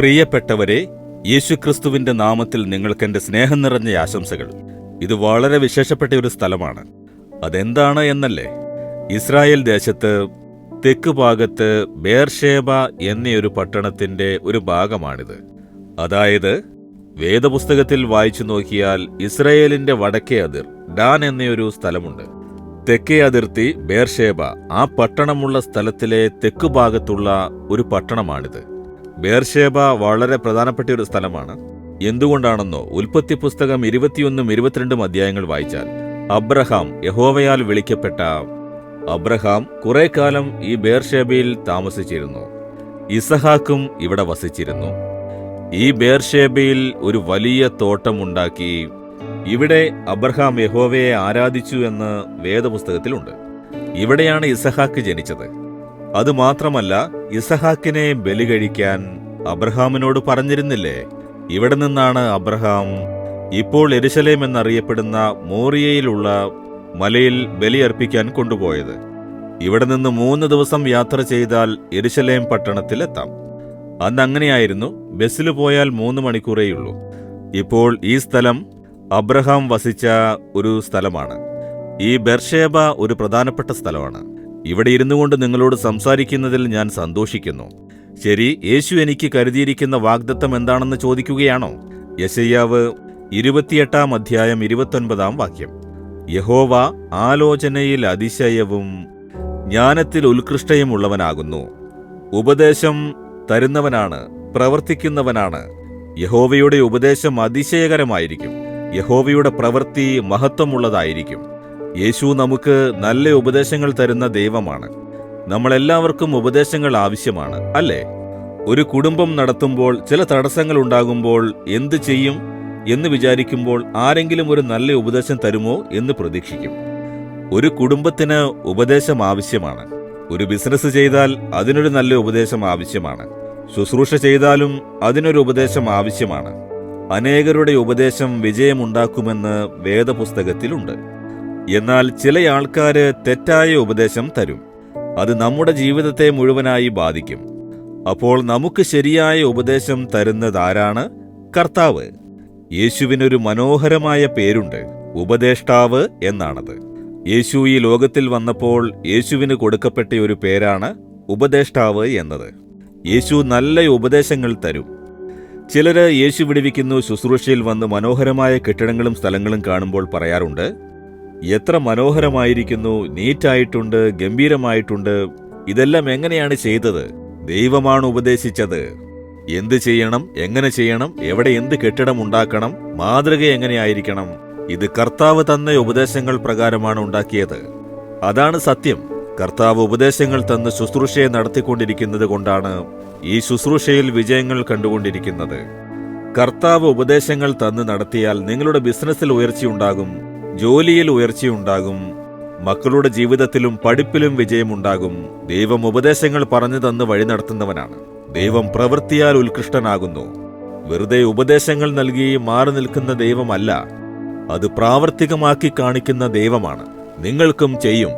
പ്രിയപ്പെട്ടവരെ യേശുക്രിസ്തുവിന്റെ നാമത്തിൽ നിങ്ങൾക്ക് എന്റെ സ്നേഹം നിറഞ്ഞ ആശംസകൾ. ഇത് വളരെ വിശേഷപ്പെട്ട ഒരു സ്ഥലമാണ്. അതെന്താണ് എന്നല്ലേ? ഇസ്രായേൽ ദേശത്ത് തെക്ക് ഭാഗത്ത് ബേർഷേബ എന്നൊരു പട്ടണത്തിന്റെ ഒരു ഭാഗമാണിത്. അതായത് വേദപുസ്തകത്തിൽ വായിച്ചു നോക്കിയാൽ ഇസ്രായേലിന്റെ വടക്കേ അതിർ ഡാൻ എന്നൊരു സ്ഥലമുണ്ട്. തെക്കേ അതിർത്തി ബേർഷേബ ആ പട്ടണമുള്ള സ്ഥലത്തിലെ തെക്കു ഭാഗത്തുള്ള ഒരു പട്ടണമാണിത്. ബേർഷേബ വളരെ പ്രധാനപ്പെട്ട ഒരു സ്ഥലമാണ്. എന്തുകൊണ്ടാണെന്നോ ഉൽപ്പത്തി പുസ്തകം ഇരുപത്തിയൊന്നും ഇരുപത്തിരണ്ടും അധ്യായങ്ങൾ വായിച്ചാൽ അബ്രഹാം യഹോവയാൽ വിളിക്കപ്പെട്ട അബ്രഹാം കുറെ കാലം ഈ ബേർഷേബയിൽ താമസിച്ചിരുന്നു. ഇസഹാക്കും ഇവിടെ വസിച്ചിരുന്നു. ഈ ബേർഷേബയിൽ ഒരു വലിയ തോട്ടമുണ്ടാക്കി ഇവിടെ അബ്രഹാം യഹോവയെ ആരാധിച്ചു എന്ന് വേദപുസ്തകത്തിലുണ്ട്. ഇവിടെയാണ് ഇസഹാക്ക് ജനിച്ചത്. അതുമാത്രമല്ല ഇസഹാക്കിനെ ബലി കഴിക്കാൻ അബ്രഹാമിനോട് പറഞ്ഞിരുന്നില്ലേ? ഇവിടെ നിന്നാണ് അബ്രഹാം ഇപ്പോൾ എരുശലേം എന്നറിയപ്പെടുന്ന മോറിയയിലുള്ള മലയിൽ ബലിയർപ്പിക്കാൻ കൊണ്ടുപോയത്. ഇവിടെ നിന്ന് മൂന്ന് ദിവസം യാത്ര ചെയ്താൽ എരുശലേം പട്ടണത്തിലെത്താം അന്ന് അങ്ങനെയായിരുന്നു ബസ്സിൽ പോയാൽ മൂന്ന് മണിക്കൂറേയുള്ളൂ. ഇപ്പോൾ ഈ സ്ഥലം അബ്രഹാം വസിച്ച ഒരു സ്ഥലമാണ്. ഈ ബെർഷേബ ഒരു പ്രധാനപ്പെട്ട സ്ഥലമാണ്. ഇവിടെ ഇരുന്നു കൊണ്ട് നിങ്ങളോട് സംസാരിക്കുന്നതിൽ ഞാൻ സന്തോഷിക്കുന്നു. ശരി യേശു എനിക്ക് കരുതിയിരിക്കുന്ന വാഗ്ദത്തം എന്താണെന്ന് ചോദിക്കുകയാണോ? യശയ്യാവ് ഇരുപത്തിയെട്ടാം അധ്യായം ഇരുപത്തൊൻപതാം വാക്യം. യഹോവ ആലോചനയിൽ അതിശയവും ജ്ഞാനത്തിൽ ഉത്കൃഷ്ടയുമുള്ളവനാകുന്നു. ഉപദേശം തരുന്നവനാണ് പ്രവർത്തിക്കുന്നവനാണ്. യഹോവയുടെ ഉപദേശം അതിശയകരമായിരിക്കും. യഹോവയുടെ പ്രവൃത്തി മഹത്വമുള്ളതായിരിക്കും. യേശു നമുക്ക് നല്ല ഉപദേശങ്ങൾ തരുന്ന ദൈവമാണ്. നമ്മളെല്ലാവർക്കും ഉപദേശങ്ങൾ ആവശ്യമാണ് അല്ലേ? ഒരു കുടുംബം നടത്തുമ്പോൾ ചില തടസ്സങ്ങൾ ഉണ്ടാകുമ്പോൾ എന്ത് ചെയ്യും എന്ന് വിചാരിക്കുമ്പോൾ ആരെങ്കിലും ഒരു നല്ല ഉപദേശം തരുമോ എന്ന് പ്രതീക്ഷിക്കും. ഒരു കുടുംബത്തിന് ഉപദേശം ആവശ്യമാണ്. ഒരു ബിസിനസ് ചെയ്താൽ അതിനൊരു നല്ല ഉപദേശം ആവശ്യമാണ്. ശുശ്രൂഷ ചെയ്താലും അതിനൊരു ഉപദേശം ആവശ്യമാണ്. അനേകരുടെ ഉപദേശം വിജയമുണ്ടാക്കുമെന്ന് വേദപുസ്തകത്തിലുണ്ട്. എന്നാൽ ചില ആൾക്കാര് തെറ്റായ ഉപദേശം തരും. അത് നമ്മുടെ ജീവിതത്തെ മുഴുവനായി ബാധിക്കും. അപ്പോൾ നമുക്ക് ശരിയായ ഉപദേശം തരുന്നതാരാണ്? കർത്താവ്. യേശുവിനൊരു മനോഹരമായ പേരുണ്ട്. ഉപദേഷ്ടാവ് എന്നാണത്. യേശു ഈ ലോകത്തിൽ വന്നപ്പോൾ യേശുവിന് കൊടുക്കപ്പെട്ട ഒരു പേരാണ് ഉപദേഷ്ടാവ് എന്നത്. യേശു നല്ല ഉപദേശങ്ങൾ തരും. ചിലര് യേശു വിടിവിക്കുന്നു ശുശ്രൂഷയിൽ വന്ന് മനോഹരമായ കെട്ടിടങ്ങളും സ്ഥലങ്ങളും കാണുമ്പോൾ പറയാറുണ്ട് എത്ര മനോഹരമായിരിക്കുന്നു നീറ്റായിട്ടുണ്ട് ഗംഭീരമായിട്ടുണ്ട് ഇതെല്ലാം എങ്ങനെയാണ് ചെയ്തത്? ദൈവമാണ് ഉപദേശിച്ചത്. എന്ത് ചെയ്യണം എങ്ങനെ ചെയ്യണം എവിടെ എന്ത് കെട്ടിടം ഉണ്ടാക്കണം മാതൃക എങ്ങനെയായിരിക്കണം? ഇത് കർത്താവ് തന്ന ഉപദേശങ്ങൾ പ്രകാരമാണ് ഉണ്ടാക്കിയത്. അതാണ് സത്യം. കർത്താവ് ഉപദേശങ്ങൾ തന്ന് ശുശ്രൂഷയെ നടത്തിക്കൊണ്ടിരിക്കുന്നത് കൊണ്ടാണ് ഈ ശുശ്രൂഷയിൽ വിജയങ്ങൾ കണ്ടുകൊണ്ടിരിക്കുന്നത്. കർത്താവ് ഉപദേശങ്ങൾ തന്ന് നടത്തിയാൽ നിങ്ങളുടെ ബിസിനസ്സിൽ ഉയർച്ചയുണ്ടാകും. ജോലിയിൽ ഉയർച്ചയുണ്ടാകും മക്കളുടെ ജീവിതത്തിലും പഠിപ്പിലും വിജയമുണ്ടാകും. ദൈവം ഉപദേശങ്ങൾ പറഞ്ഞു തന്ന് വഴി നടത്തുന്നവനാണ്. ദൈവം പ്രവൃത്തിയാൽ ഉത്കൃഷ്ടനാകുന്നു. വെറുതെ ഉപദേശങ്ങൾ നൽകി മാറി നിൽക്കുന്ന ദൈവമല്ല അത് പ്രാവർത്തികമാക്കി കാണിക്കുന്ന ദൈവമാണ്. നിങ്ങൾക്കും ചെയ്യും.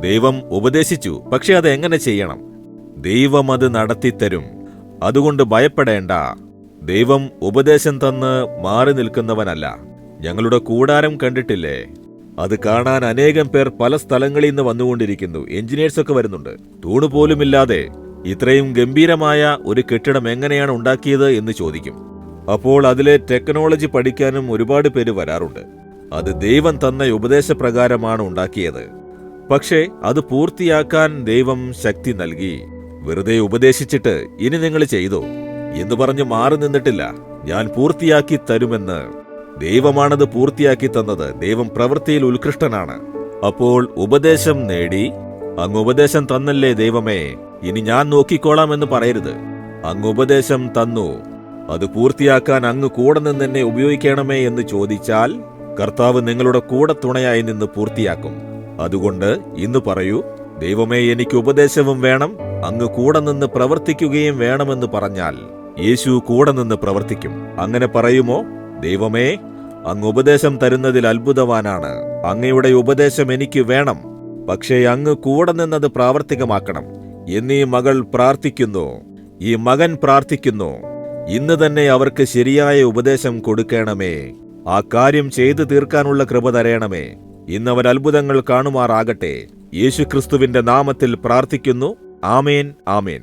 ദൈവം ഉപദേശിച്ചു പക്ഷെ അത് എങ്ങനെ ചെയ്യണം? ദൈവം അത് നടത്തിത്തരും. അതുകൊണ്ട് ഭയപ്പെടേണ്ട. ദൈവം ഉപദേശം തന്ന് മാറി നിൽക്കുന്നവനല്ല. ഞങ്ങളുടെ കൂടാരം കണ്ടിട്ടില്ലേ? അത് കാണാൻ അനേകം പേർ പല സ്ഥലങ്ങളിൽ നിന്ന് വന്നുകൊണ്ടിരിക്കുന്നു. എഞ്ചിനീയേഴ്സ് ഒക്കെ വരുന്നുണ്ട്. തൂണ് പോലുമില്ലാതെ ഇത്രയും ഗംഭീരമായ ഒരു കെട്ടിടം എങ്ങനെയാണ് ഉണ്ടാക്കിയത് എന്ന് ചോദിക്കും. അപ്പോൾ അതിലെ ടെക്നോളജി പഠിക്കാനും ഒരുപാട് പേര് വരാറുണ്ട്. അത് ദൈവം തന്ന ഉപദേശപ്രകാരമാണ് ഉണ്ടാക്കിയത്. പക്ഷേ അത് പൂർത്തിയാക്കാൻ ദൈവം ശക്തി നൽകി. വെറുതെ ഉപദേശിച്ചിട്ട് ഇനി നിങ്ങൾ ചെയ്തോ? എന്ന് പറഞ്ഞ് മാറി നിന്നിട്ടില്ല. ഞാൻ പൂർത്തിയാക്കി തരുമെന്ന് ദൈവമാണത് പൂർത്തിയാക്കി തന്നത്. ദൈവം പ്രവൃത്തിയിൽ ഉത്കൃഷ്ടനാണ്. അപ്പോൾ ഉപദേശം നേടി അങ്ങ് ഉപദേശം തന്നല്ലേ ദൈവമേ? ഇനി ഞാൻ നോക്കിക്കോളാം എന്ന് പറയരുത്. അങ്ങ് ഉപദേശം തന്നു. അത് പൂർത്തിയാക്കാൻ അങ്ങ് കൂടെ നിന്ന് എന്നെ ഉപയോഗിക്കണമേ എന്ന് ചോദിച്ചാൽ കർത്താവ് നിങ്ങളുടെ കൂടെ തുണയായി നിന്ന് പൂർത്തിയാക്കും. അതുകൊണ്ട് ഇന്ന് പറയൂ ദൈവമേ എനിക്ക് ഉപദേശവും വേണം. അങ്ങ് കൂടെ നിന്ന് പ്രവർത്തിക്കുകയും വേണമെന്ന് പറഞ്ഞാൽ യേശു കൂടെ നിന്ന് പ്രവർത്തിക്കും. അങ്ങനെ പറയുമോ? ദൈവമേ അങ്ങ് ഉപദേശം തരുന്നതിൽ അത്ഭുതവാനാണ്. അങ്ങയുടെ ഉപദേശം എനിക്ക് വേണം. പക്ഷേ അങ്ങ് കൂടെ നിന്നത് പ്രാവർത്തികമാക്കണം. എന്നീ മകൾ പ്രാർത്ഥിക്കുന്നു. ഈ മകൻ പ്രാർത്ഥിക്കുന്നു. ഇന്ന് തന്നെ അവർക്ക് ശരിയായ ഉപദേശം കൊടുക്കണമേ. ആ കാര്യം ചെയ്തു തീർക്കാനുള്ള കൃപ തരയണമേ ഇന്ന് അവർ അത്ഭുതങ്ങൾ കാണുമാറാകട്ടെ. യേശുക്രിസ്തുവിന്റെ നാമത്തിൽ പ്രാർത്ഥിക്കുന്നു. ആമേൻ ആമേൻ.